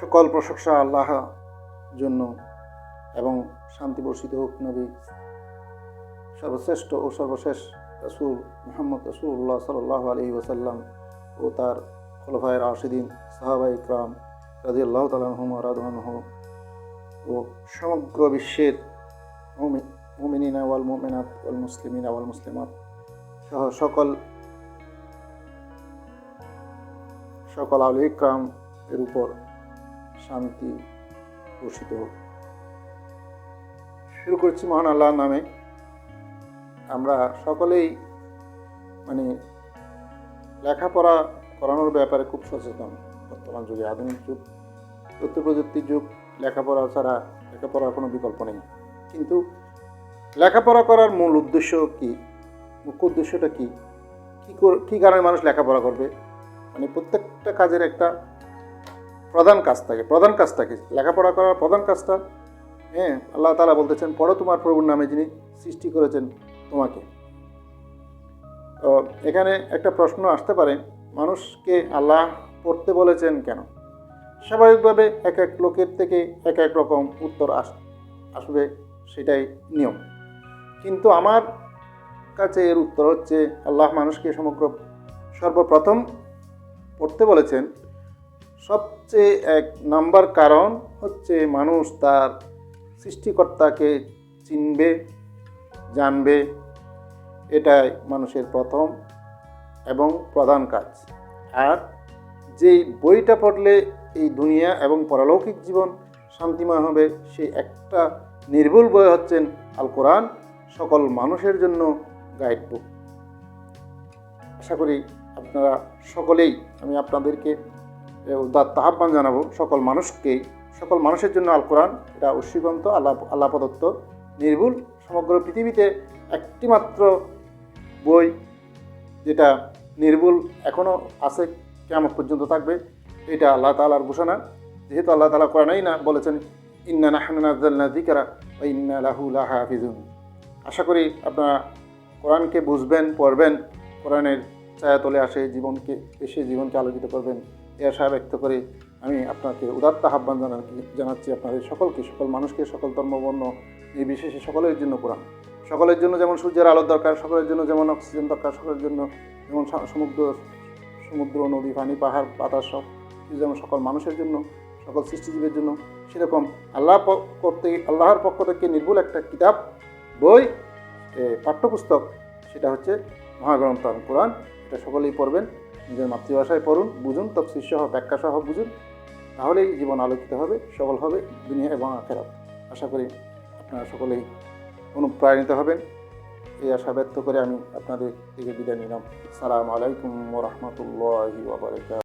সকল প্রশংসা আল্লাহ জন্য এবং শান্তি বর্ষিত হোক নবী। সর্বশ্রেষ্ঠ ও সর্বশেষ রসুল মোহাম্মদ রসুল্লাহ সাল্লাহ আলহি ওসাল্লাম ও তার খোলফায়ের আশিদিন সাহাবাই ইকরাম রাজি আল্লাহ তালাহম রাদহানহ ও সমগ্র বিশ্বের মুমিনিনা ওয়াল মুমিনাত ওয়াল মুসলিমিনা ওয়াল মুসলিমাত সহ সকল সকল আল ইকরাম এর উপর শান্তি বর্ষিত হোক। শুরু করছি মহান আল্লাহর নামে। আমরা সকলেই মানে লেখাপড়া করানোর ব্যাপারে খুব সচেতন। বর্তমান যুগে আধুনিক যুগ, তথ্য প্রযুক্তির যুগ, লেখাপড়া ছাড়া লেখাপড়ার কোনো বিকল্প নেই। কিন্তু লেখাপড়া করার মূল উদ্দেশ্য কি? মুখ্য উদ্দেশ্যটা কি? কী কী কারণে মানুষ লেখাপড়া করবে? মানে প্রত্যেকটা কাজের একটা প্রধান কাজ থাকে, প্রধান কাজ থাকে লেখাপড়া করার প্রধান কাজটা? হ্যাঁ আল্লাহ তালা বলতেছেন, পড়ো তোমার প্রভুর নামে যিনি সৃষ্টি করেছেন তোমাকে। তো এখানে একটা প্রশ্ন আসতে পারে, মানুষকে আল্লাহ পড়তে বলেছেন কেন? স্বাভাবিকভাবে এক এক লোকের থেকে এক এক রকম উত্তর আস, আসবে, সেটাই নিয়ম। কিন্তু আমার কাছে এর উত্তর হচ্ছে, আল্লাহ মানুষকে সমগ্র সর্বপ্রথম পড়তে বলেছেন সবচেয়ে এক নাম্বার কারণ হচ্ছে মানুষ তার সৃষ্টিকর্তাকে চিনবে, জানবে। এটাই মানুষের প্রথম এবং প্রধান কাজ। আর যেই বইটা পড়লে এই দুনিয়া এবং পরলৌকিক জীবন শান্তিময় হবে, সেই একটা নির্ভুল বই হচ্ছেন আল কোরআন, সকল মানুষের জন্য গাইড বুক। আশা করি আপনারা সকলেই, আমি আপনাদেরকে উদাত্ত আহ্বান জানাব সকল মানুষকেই সকল মানুষের জন্য আল কোরআন এটা অস্বীকন্ত আল্লাহ আল্লাহ প্রদত্ত, নির্ভুল, সমগ্র পৃথিবীতে একটিমাত্র বই যেটা নির্ভুল এখনও আছে কেমন পর্যন্ত থাকবে, এটা আল্লাহ তালার ঘোষণা। যেহেতু আল্লাহ তালা কোরআনেই না বলেছেন, ইন্না নাহনাজ্জালনা দিকারা ও ইন্না লাহু হাফিজুন আশা করি আপনারা কোরআনকে বুঝবেন, পড়বেন, কোরআনের ছায়া তলে আসে, জীবনকে, এসে জীবনকে আলোকিত করবেন। এ আশা ব্যক্ত করে আমি আপনাকে উদাত্ত আহ্বান জানা জানাচ্ছি আপনাদের সকলকে, সকল মানুষকে, সকল ধর্মবর্ণ নির্বিশেষে সকলের জন্য কোরআন সকলের জন্য যেমন সূর্যের আলোর দরকার, সকলের জন্য যেমন অক্সিজেন দরকার, সকলের জন্য যেমন সমুদ্র সমুদ্র, নদী, পানি, পাহাড়, বাতাস সব যেমন সকল মানুষের জন্য, সকল সৃষ্টিজীবের জন্য, সেরকম আল্লাহ করতে আল্লাহর পক্ষ থেকে নির্ভুল একটা কিতাব, বই পাঠ্যপুস্তক, সেটা হচ্ছে মহাগ্রন্থ আল কোরআন এটা সকলেই পড়বেন। নিজের মাতৃভাষায় পড়ুন, বুঝুন তফসির সহ ব্যাখ্যা সহ বুঝুন, তাহলেই জীবন আলোকিত হবে, সবল হবে দুনিয়া এবং আখেরাত। আশা করি আপনারা সকলেই অনুপ্রাণিত হবেন। এই আশা ব্যক্ত করে আমি আপনাদের থেকে বিদায় নিলাম। সালাম আলাইকুম রহমতুল্লাহি